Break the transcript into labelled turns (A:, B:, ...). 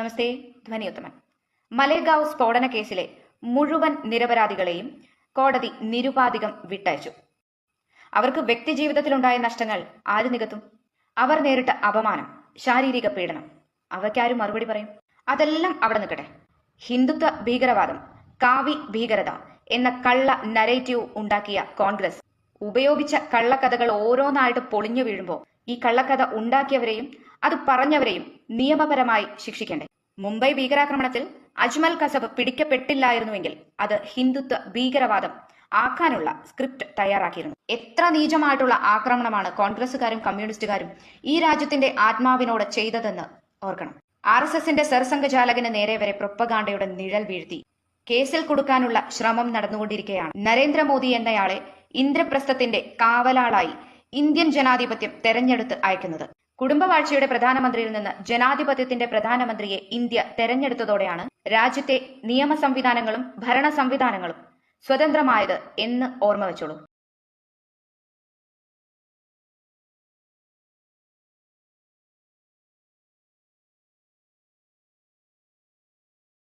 A: നമസ്തേ ധ്വനിയുത്തമൻ. മലേഗാവ് സ്ഫോടന കേസിലെ മുഴുവൻ നിരപരാധികളെയും കോടതി നിരുപാധികം വിട്ടയച്ചു. അവർക്ക് വ്യക്തിജീവിതത്തിലുണ്ടായ നഷ്ടങ്ങൾ ആര് നികത്തും? അവർ നേരിട്ട അപമാനം ശാരീരിക പീഡനം അവയ്ക്കാരും മറുപടി പറയും? അതെല്ലാം അവിടെ നിൽക്കട്ടെ. ഹിന്ദുത്വ ഭീകരവാദം കാവി ഭീകരത എന്ന കള്ള നരേറ്റീവ് ഉണ്ടാക്കിയ കോൺഗ്രസ് ഉപയോഗിച്ച കള്ളക്കഥകൾ ഓരോന്നായിട്ട് പൊളിഞ്ഞു വീഴുമ്പോൾ ഈ കള്ളക്കഥ ഉണ്ടാക്കിയവരെയും അത് പറഞ്ഞവരെയും നിയമപരമായി ശിക്ഷിക്കണ്ടേ. മുംബൈ ഭീകരാക്രമണത്തിൽ അജ്മൽ കസബ് പിടിക്കപ്പെട്ടില്ലായിരുന്നുവെങ്കിൽ അത് ഹിന്ദുത്വ ഭീകരവാദം ആക്കാനുള്ള സ്ക്രിപ്റ്റ് തയ്യാറാക്കിയിരുന്നു. എത്ര നീചമായിട്ടുള്ള ആക്രമണമാണ് കോൺഗ്രസുകാരും കമ്മ്യൂണിസ്റ്റുകാരും ഈ രാജ്യത്തിന്റെ ആത്മാവിനോട് ചെയ്തതെന്ന് ഓർക്കണം. ആർ എസ് എസിന്റെ സർസംഘചാലകന് നേരെ വരെ പ്രൊപ്പഗാണ്ടയുടെ നിഴൽ വീഴ്ത്തി. കേസിൽ കൊടുക്കാനുള്ള ശ്രമം നടന്നുകൊണ്ടിരിക്കുകയാണ് നരേന്ദ്രമോദി എന്നയാളെ ഇന്ദ്രപ്രസ്ഥത്തിന്റെ കാവലാളായി ഇന്ത്യൻ ജനാധിപത്യം തെരഞ്ഞെടുത്ത് അയക്കുന്നത്. കുടുംബവാഴ്ചയുടെ പ്രധാനമന്ത്രിയിൽ നിന്ന് ജനാധിപത്യത്തിന്റെ പ്രധാനമന്ത്രിയെ ഇന്ത്യ തെരഞ്ഞെടുത്തതോടെയാണ് രാജ്യത്തെ നിയമ സംവിധാനങ്ങളും ഭരണ സംവിധാനങ്ങളും സ്വതന്ത്രമായത് എന്ന് ഓർമ്മ വെച്ചോളൂ